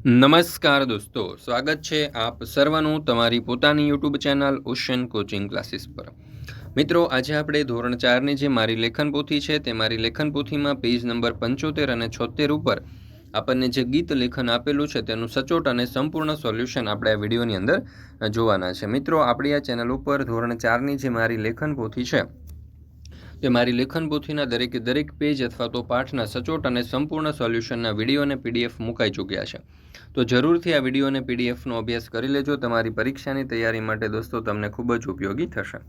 નમસ્કાર દોસ્તો, સ્વાગત છે આપ સર્વનું તમારી પોતાની YouTube channel Ocean coaching classes પર. મિત્રો, આજે આપણે ધોરણ ચારની જે મારી લેખન પોથી છે તે મારી લેખન પોથીમાં પેજ નંબર પંચોતેર અને છોતેર ઉપર આપણને જે ગીત લેખન આપેલું છે તેનું સચોટ અને સંપૂર્ણ સોલ્યુશન આપણે આ વિડીયોની અંદર જોવાના છે. મિત્રો, આપણી આ ચેનલ ઉપર ધોરણ ચારની જે મારી લેખન પોથી છે તે મારી લેખન પોથીના દરેકે દરેક પેજ અથવા તો પાઠના સચોટ અને સંપૂર્ણ સોલ્યુશનના વીડિયો અને પીડીએફ મુકાઈ ચૂક્યા છે. તો જરૂરથી આ વીડિયો અને પીડીએફનો અભ્યાસ કરી લેજો. તમારી પરીક્ષાની તૈયારી માટે દોસ્તો તમને ખૂબ જ ઉપયોગી થશે.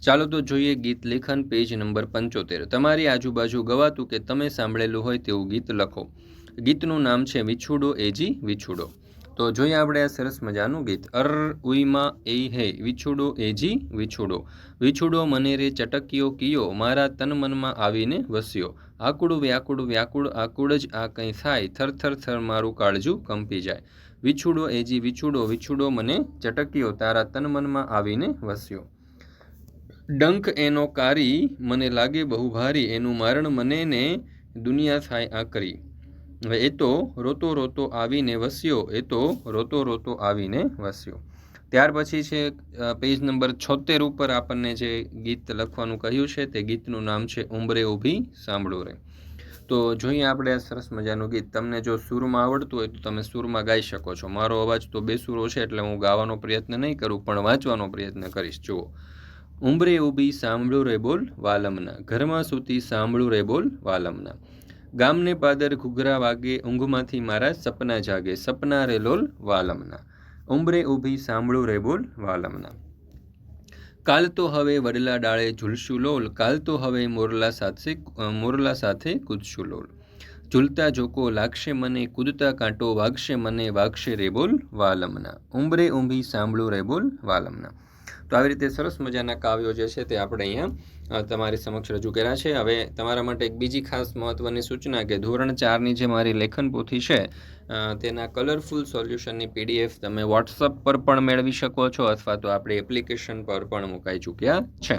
ચાલો તો જોઈએ ગીત લેખન પેજ નંબર પંચોતેર. તમારી આજુબાજુ ગવાતું કે તમે સાંભળેલું હોય તેવું ગીત લખો. ગીતનું નામ છે વિછુડો, એજી વિછુડો. તો જોઈએ આપણે આ સરસ મજાનું ગીત. અર ઉઈમાં એ હે, વિછુડો એજી વિછુડો. વિછુડો મને રે ચટકીયો કિયો, મારા તન મનમાં આવીને વસ્યો. આકુડ વ્યાકુડ વ્યાકુડ આકુડ જ આ કંઈ થાય. થર થર થર મારું કાળજું કંપી જાય. વિછુડો એજી વિછુડો વિછુડો મને ચટકીયો, તારા તન મનમાં આવીને વસ્યો. ડંખ એનો કારી, મને લાગે બહુ ભારી. એનું મારણ મને ને દુનિયા થાય આકરી. એ તો રોતો રોતો આવીને વસ્યો, એ તો રોતો રોતો આવીને વસ્યો. ત્યાર પછી છે પેજ નંબર છોતેર ઉપર આપણને જે ગીત લખવાનું કહ્યું છે, તે ગીતનું નામ છે, ઉંબરે ઊભી સાંભળો રે. તો જોઈએ આપણે સરસ મજાનું ગીત. તમને જો સૂરમાં આવડતું હોય તો તમે સૂરમાં ગાઈ શકો છો. મારો અવાજ તો બેસુરો છે એટલે હું ગાવાનો પ્રયત્ન નહીં કરું, પણ વાંચવાનો પ્રયત્ન કરીશ. જુઓ. ઉંબરે ઊભી સાંભળું રે બોલ વાલમના. ઘરમાં સૂતી સાંભળું રે બોલ વાલમના. ગામને પાદર ઘૂઘરા વાગે, ઊંઘમાંથી મારા સપના જાગે, સપના રે લોલ વાલમના. ઉંબરે ઊભી સાંભળું રે બોલ વાલમના. કાલ તો હવે વડલા ડાળે ઝૂલશું લોલ, કાલ તો હવે મોરલા સાથે મોરલા સાથે કૂદશું લોલ. ઝૂલતા જોકો લાગશે મને, કૂદતા કાંટો વાગશે મને, વાગશે રે બોલ વાલમના. ઉંબરે ઊંભી સાંભળું રે બોલ વાલમના. તો આવી રીતે સરસ મજાના કાવ્યો જે છે તે આપણે અહીંયા તમારી સમક્ષ રજૂ કર્યા છે. હવે તમારા માટે એક બીજી ખાસ મહત્ત્વની સૂચના કે ધોરણ ચારની જે મારી લેખન પોથી છે તેના કલરફુલ સોલ્યુશનની પીડીએફ તમે વોટ્સઅપ પર પણ મેળવી શકો છો અથવા તો આપણી એપ્લિકેશન પર પણ મુકાઈ ચૂક્યા છે.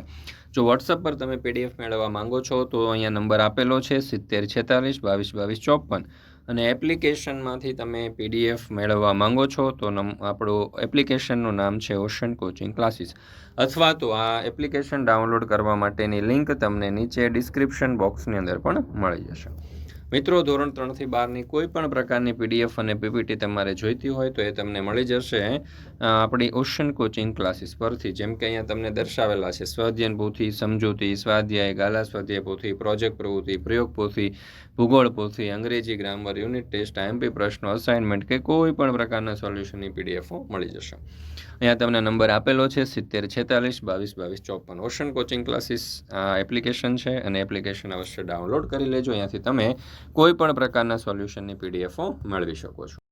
જો વોટ્સઅપ પર તમે પીડીએફ મેળવવા માંગો છો તો અહીંયા નંબર આપેલો છે સિત્તેર છેતાલીસ બાવીસ બાવીસ ચોપન. અને એપ્લિકેશનમાંથી તમે પીડીએફ મેળવવા માંગો છો, તો આપણું એપ્લિકેશનનું નામ છે ઓશન કોચિંગ ક્લાસીસ. અથવા તો આ એપ્લિકેશન ડાઉનલોડ કરવા માટેની લિંક તમને નીચે ડિસ્ક્રિપ્શન બોક્સની અંદર પણ મળી જશે. મિત્રો, ધોરણ ત્રણથી બારની કોઈ પણ પ્રકારની પીડીએફ અને પીપીટી તમારે જોઈતી હોય તો એ તમને મળી જશે આપણી ઓશન કોચિંગ ક્લાસીસ પરથી. જેમ કે અહીંયા તમને દર્શાવેલા છે, સ્વાધ્યાયન પોથી, સમજૂતી, સ્વાધ્યાય, ગાલા સ્વાધ્યાય પોથી, પ્રોજેક્ટ પ્રવૃત્તિ, પ્રયોગ પોથી, ભૂગોળ પોથી, અંગ્રેજી ગ્રામર, યુનિટ ટેસ્ટ આઈએમપી પ્રશ્નો, અસાઇનમેન્ટ કે કોઈ પણ પ્રકારના સોલ્યુશનની પીડીએફો મળી જશે. અહીંયા તમને નંબર આપેલો છે, સિત્તેર છેતાલીસ, બાવીસ બાવીસ, ચોપન. ઓશન કોચિંગ ક્લાસીસ એપ્લિકેશન છે, અને એપ્લિકેશન અવશ્ય ડાઉનલોડ કરી લેજો. અહીંયાથી તમે કોઈ પણ પ્રકારના સોલ્યુશનની પીડીએફો મેળવી શકો છો.